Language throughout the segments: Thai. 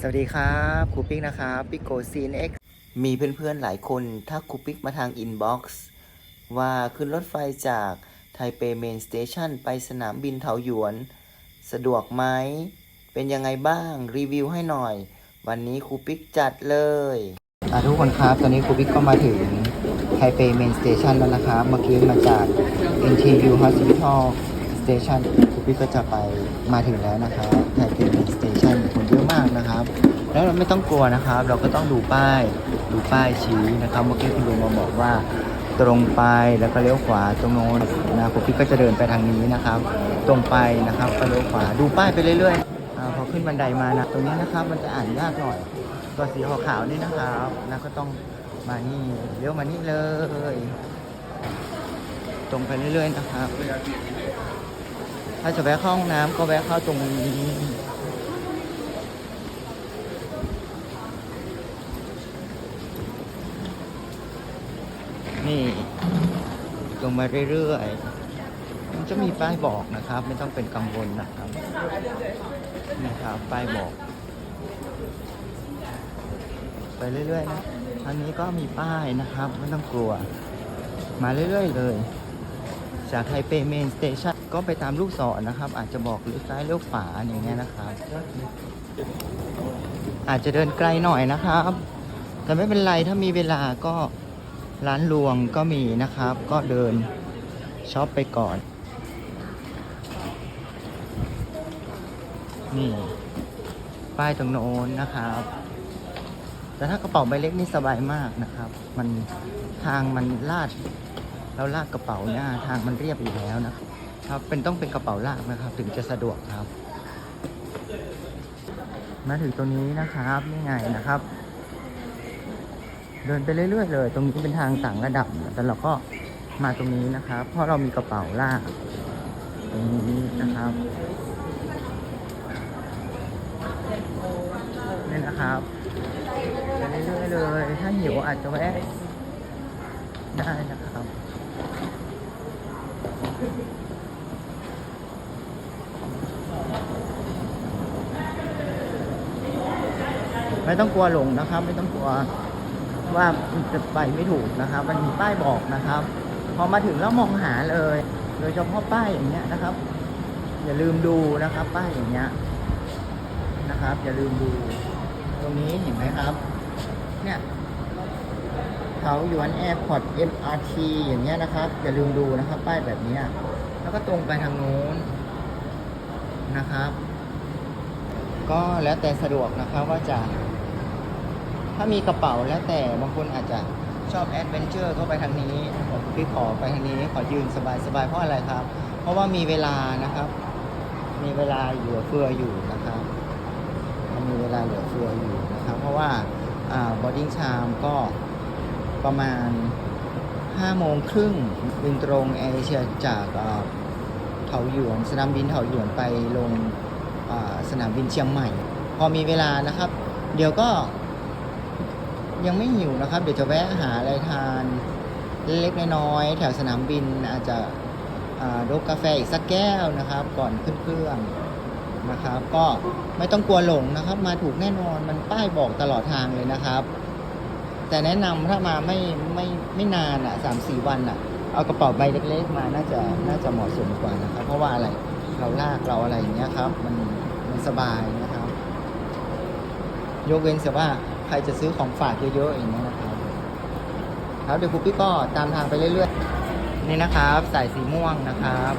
สวัสดีครับครูปิ๊กนะครับปิโกซีนเอ็กมีเพื่อนๆหลายคนทักครูปิ๊กมาทางอินบ็อกซ์ว่าขึ้นรถไฟจากไทเปเมนสเตชันไปสนามบินเถาหยวน สะดวกไหม เป็นยังไงบ้าง รีวิวให้หน่อย วันนี้ครูปิ๊กจัดเลยทุกคนครับ ตอนนี้ครูปิ๊กก็มาถึงไทเปเมนสเตชันแล้วนะครับ เมื่อกี้มาจาก NTU Hospital t a t i o n ครูปิ๊กก็จะไปมาถึงแล้วนะครับไทเปเมนสเตชันคนเยอะมากนะครับ แล้วเราไม่ต้องกลัวนะครับ เราก็ต้องดูป้ายดูป้ายชี้นะครับเมื่อกี้คุณลุงมาบอกว่าตรงไปแล้วก็เลี้ยวขวาตรงโน้นนะผมพี่ก็จะเดินไปทางนี้นะครับ ตรงไปนะครับก็เลี้ยวขวาดูป้ายไปเรื่อยๆอาพอขึ้นบันไดมานะตรงนี้นะครับมันจะอ่านยากหน่อยตัวสีขาวๆนี่นะครับนะก็ต้องมานี่เลี้ยวมานี่เลย ตรงไปเรื่อยๆนะครับ ถ้าจะแวะเข้าห้องน้ำก็แวะเข้าตรงนี้ นี่ลงมาเรื่อยๆมันจะมีป้ายบอกนะครับ ไม่ต้องเป็นกังวลนะครับนี่ครับป้ายบอก ไปเรื่อยๆนะอันนี้ก็มีป้ายนะครับ ไม่ต้องกลัว มาเรื่อยๆเลย จากไทเปเมนสเตชันก็ไปตามลูกศรนะครับ อาจจะบอกเลี้ยวซ้ายเลี้ยวขวาอย่างเงี้ยนะครับ อาจจะเดินไกลหน่อยนะครับ แต่ไม่เป็นไรถ้ามีเวลาก็ร้านรวงก็มีนะครับ ก็เดินช็อปไปก่อน นี่ ป้ายตรงโน้นนะครับ แต่ถ้ากระเป๋าใบเล็กนี่สบายมากนะครับ มันทางมันลาด เราลากกระเป๋าเนี่ยทางมันเรียบอยู่แล้วนะครับ เป็นต้องเป็นกระเป๋าลากนะครับ ถึงจะสะดวกครับ มาถึงตรงนี้นะครับนี่ไงนะครับ เดินไปเรื่อยๆเลย ตรงนี้เป็นทางต่างระดับแต่เราก็มาตรงนี้นะครับ เพราะเรามีกระเป๋าลาก ตรงนี้นะครับนี่นะครับไปเรื่อยๆเลย ถ้าหิวอาจจะแวะได้นะครับ ไม่ต้องกลัวหลงนะครับ ไม่ต้องกลัวว่าจะไปไม่ถูกนะครับ มันมีป้ายบอกนะครับ พอมาถึงแล้วมองหาเลย โดยเฉพาะป้ายอย่างเงี้ยนะครับ อย่าลืมดูนะครับ ป้ายอย่างเงี้ยนะครับ อย่าลืมดู ตรงนี้เห็นไหมครับ เนี่ย เขาหยวนแอร์พอร์ต MRT อย่างเงี้ยนะครับอย่าลืมดูนะครับ ป้ายแบบนี้แล้วก็ตรงไปทางโน้นนะครับ ก็แล้วแต่สะดวกนะครับว่าจะ ถ้ามีกระเป๋าแล้วแต่บางคนอาจจะชอบแอดเวนเจอร์ก็ไปทางนี้พี่ขอไปทางนี้ขอยืนสบายสบายเพราะอะไรครับ เพราะว่ามีเวลานะครับ มีเวลาเหลือเฟืออยู่นะครับมีเวลาเหลือเฟืออยู่นะครับ เพราะว่าอ่าบอดดิ้งชามก็ ประมาณ5โมงครึ่งบินตรงแอร์เอเชียจากเถาหยวนสนามบินเถาหยวนไปลงสนามบินเชียงใหม่ พอมีเวลานะครับ เดี๋ยวก็ยังไม่หิวนะครับ เดี๋ยวจะแวะหาอะไรทานเล็กๆน้อยๆแถวสนามบินอาจจะดกกาแฟอีกสักแก้วนะครับ ก่อนขึ้นเครื่องนะครับ ก็ไม่ต้องกลัวหลงนะครับ มาถูกแน่นอนมันป้ายบอกตลอดทางเลยนะครับ แต่แนะนำถ้ามาไม่ไม่ไม่นานอะสามสี่วันอะ เอากระเป๋าใบเล็กๆมาน่าจะน่าจะเหมาะสมกว่านะครับ เพราะว่าอะไรเราลากเราอะไรอย่างเงี้ยครับ มันมันสบายนะครับ ยกเว้นแต่ว่าใครจะซื้อของฝากเยอะๆอย่างเงี้ยนะครับครับเดี๋ยวครูพี่ก็ตามทางไปเรื่อยๆนี่นะครับสายสีม่วงนะครับ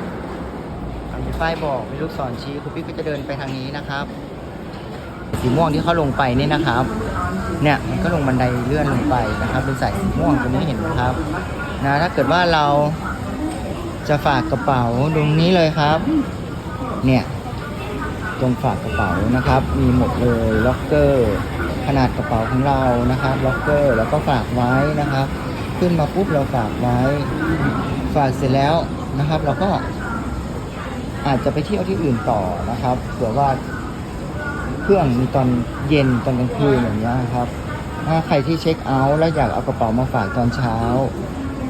มีป้ายบอกมีลูกศรชี้ครูพี่ก็จะเดินไปทางนี้นะครับ สีม่วงที่เขาลงไปนี่นะครับ เนี่ยมันก็ลงบันไดเลื่อนลงไปนะครับ เป็นสายสีม่วงตรงนี้เห็นไหมครับนะถ้าเกิดว่าเราจะฝากกระเป๋าตรงนี้เลยครับ เนี่ยตรงฝากกระเป๋านะครับ มีหมดเลยล็อกเกอร์ขนาดกระเป๋าของเรานะครับล็อกเกอร์แล้วก็ฝากไว้นะครับ ขึ้นมาปุ๊บเราฝากไว้ ฝากเสร็จแล้วนะครับ เราก็อาจจะไปเที่ยวที่อื่นต่อนะครับเผื่อว่า เครื่องมีตอนเย็นตอนกลางคืนอย่างเงี้ยครับ ถ้าใครที่เช็คเอาท์แล้วอยากเอากระเป๋ามาฝากตอนเช้า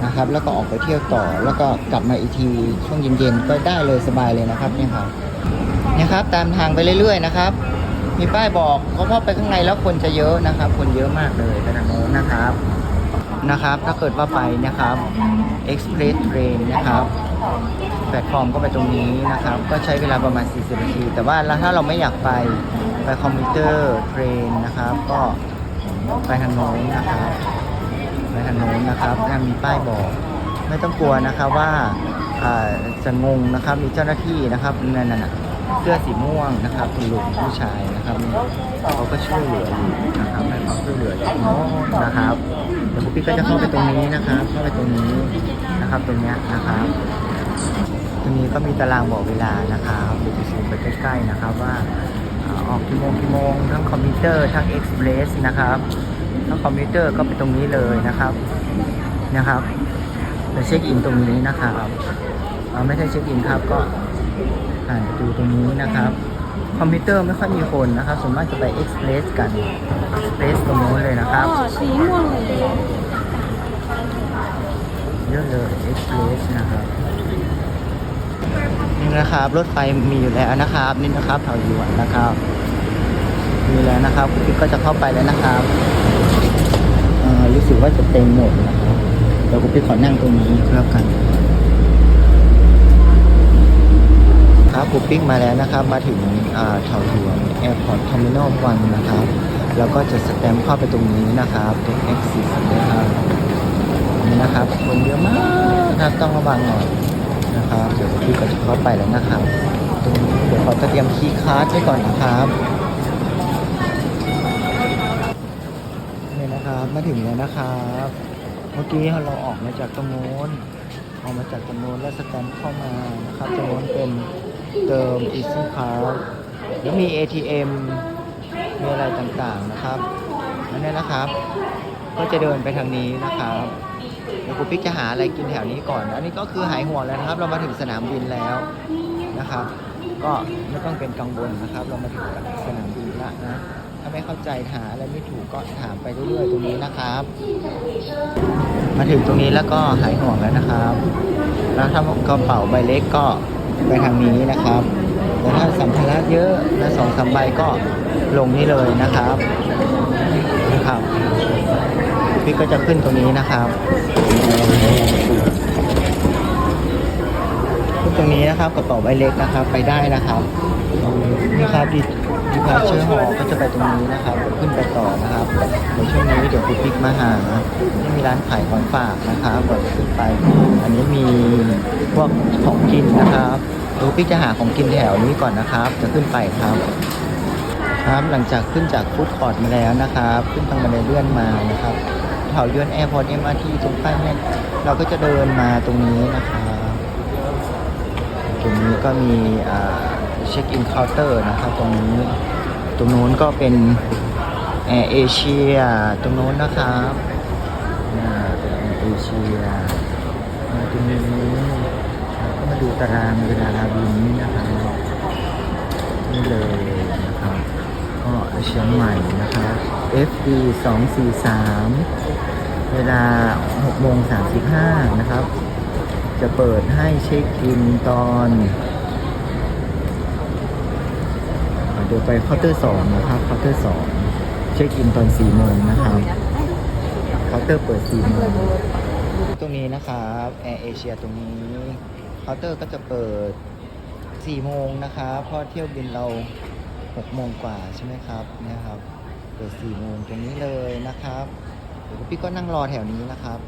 นะครับ แล้วก็ออกไปเที่ยวต่อแล้วก็กลับมาอีกทีช่วงเย็นๆก็ได้เลยสบายเลยนะครับเนี่ยครับเนี่ยครับ ตามทางไปเรื่อยๆนะครับ มีป้ายบอกเพราะว่าไปข้างในแล้วคนจะเยอะนะครับ คนเยอะมากเลยไปทางโน้นนะครับนะครับ ถ้าเกิดว่าไปนะครับ Express Train นะครับแพลตฟอร์มก็ไปตรงนี้นะครับ ก็ใช้เวลาประมาณ 40 นาที แต่ว่าถ้าเราไม่อยากไป ไปคอมพิวเตอร์เทรนนะครับ ก็ไปทางโน้นนะครับ ไปทางโน้นนะครับถ้ามีป้ายบอก ไม่ต้องกลัวนะครับว่าอ่าจะงงนะครับมีเจ้าหน้าที่นะครับนั่นน่ะเสื้อสีม่วงนะครับคุณลุงผู้ชายนะครับเขาก็ช่วยเหลืออยู่นะครับให้ความช่วยเหลืออยู่นะครับเดี๋ยวพวกพี่ก็จะเข้าไปตรงนี้นะครับ เข้าไปตรงนี้นะครับตรงเนี้ยนะครับตรงนี้ก็มีตารางบอกเวลานะครับเดี๋ยวจะซูมไปใกล้ๆนะครับว่า ออกกี่โมงกี่โมงทั้งคอมพิวเตอร์ทั้งเอ็กซ์เพรสนะครับทั้งคอมพิวเตอร์ก็ไปตรงนี้เลยนะครับนะครับไปเช็คอินตรงนี้นะครับไม่ใช่เช็คอินครับก็ผ่านประตูตรงนี้นะครับ คอมพิวเตอร์ไม่ค่อยมีคนนะครับส่วนมากจะไปเอ็กซ์เพรสกันเอ็กซ์เพรสตรงนู้นเลยนะครับสีม่วงเยอะเลยเอ็กซ์เพรสนะครับนี่นะครับรถไฟมีอยู่แล้วนะครับ นี่นะครับแถวหยวนนะครับ แล้วนะครับคุณปิ๊กก็จะเข้าไปแล้วนะครับอ่ารู้สึกว่าจะเต็มหมดนะครับเดี๋ยวคุณปิ๊กขอนั่งตรงนี้แล้วกัน ครับคุณปิ๊กมาแล้วนะครับ มาถึงอ่าแถวหยวแอร์พอร์ตเทอร์มินอลวันนะครับ แล้วก็จะสแตมป์เข้าไปตรงนี้นะครับตรง exit นะครับนี่นะครับคนเยอะมากนะครับต้องระวังหน่อยนะครับ เดี๋ยวพี่ก็จะเข้าไปแล้วนะครับ ตรงนี้เดี๋ยวขอเตรียมคีย์การ์ดไว้ก่อนนะครับนี่นะครับ มาถึงแล้วนะครับ เมื่อกี้เราออกมาจากตรงโน้นออกมาจากตรงโน้นแล้วสแตมป์เข้ามานะครับตรงโน้นเป็นเติม Easy Card แล้วมี ATM มีอะไรต่างๆนะครับอันนี้นะครับ ก็จะเดินไปทางนี้นะครับเดี๋ยวครูปิ๊กจะหาอะไรกินแถวนี้ก่อน อันนี้ก็คือหายห่วงแล้วนะครับ เรามาถึงสนามบินแล้วนะครับ ก็ไม่ต้องเป็นกังวลนะครับ เรามาถึงสนามบินแล้วนะ ถ้าไม่เข้าใจหาอะไรไม่ถูกก็ถามไปเรื่อยๆตรงนี้นะครับ มาถึงตรงนี้แล้วก็หายห่วงแล้วนะครับ แล้วถ้ากระเป๋าใบเล็กก็ไปทางนี้นะครับแต่ถ้าสัมภาระเยอะและสองสามใบก็ลงนี่เลยนะครับนะครับพี่ก็จะขึ้นตรงนี้นะครับตรงนี้นะครับกระเป๋าใบเล็กนะครับไปได้นะครับนี่ครับ ดิดิพาเชอร์หอก็จะไปตรงนี้นะครับ ขึ้นไปต่อนะครับเดี๋ยวช่วงนี้เดี๋ยวคุณปิ๊กมาหาที่มีร้านขายของฝากนะครับก่อนขึ้นไป อันนี้มีพวกของกินนะครับเดี๋ยวปิ๊กจะหาของกินแถวนี้ก่อนนะครับ จะขึ้นไปครับ ครับหลังจากขึ้นจากฟู้ดคอร์ทมาแล้วนะครับ ขึ้นทางบันไดเลื่อนมานะครับแถวยวนแอร์พอร์ตเอ็มอาร์ทีตรงข้างเนี่เราก็จะเดินมาตรงนี้นะครับตรงนี้ก็มีอ่า เช็คอินเคาน์เตอร์นะครับ ตรงนี้ ตรงนู้นก็เป็นแอร์เอเชียตรงนู้นนะครับเป็นแอร์เอเชียมาตรงนี้ก็มาดูตารางเวลาบินนี่นะครับนี่เลยนะครับก็เชียงใหม่นะครับ FD 243 เวลา6โมง35นะครับ จะเปิดให้เช็คอินตอนอ่า เดี๋ยวไปเคาน์เตอร์2นะครับเคาน์เตอร์2เช็คอินตอน4โมงนะครับเคาน์เตอร์เปิด4โมงตรงนี้นะครับแอร์เอเชียตรงนี้เคาน์เตอร์ก็จะเปิด4โมงนะครับเพราะเที่ยวบินเรา6โมงกว่าใช่ไหมครับเนี่ยครับเปิด4โมงตรงนี้เลยนะครับเดี๋ยวพี่ก็นั่งรอแถวนี้นะครับ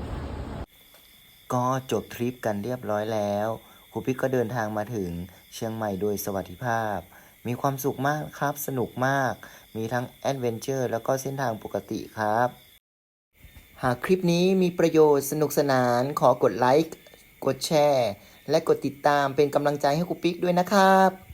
ก็จบทริปกันเรียบร้อยแล้วครูพี่ก็เดินทางมาถึงเชียงใหม่โดยสวัสดิภาพ มีความสุขมากครับ สนุกมาก มีทั้งแอดเวนเจอร์แล้วก็เส้นทางปกติครับ หากคลิปนี้มีประโยชน์สนุกสนานขอกดไลค์ กดแชร์ และกดติดตามเป็นกำลังใจให้ครูปิ๊กด้วยนะครับ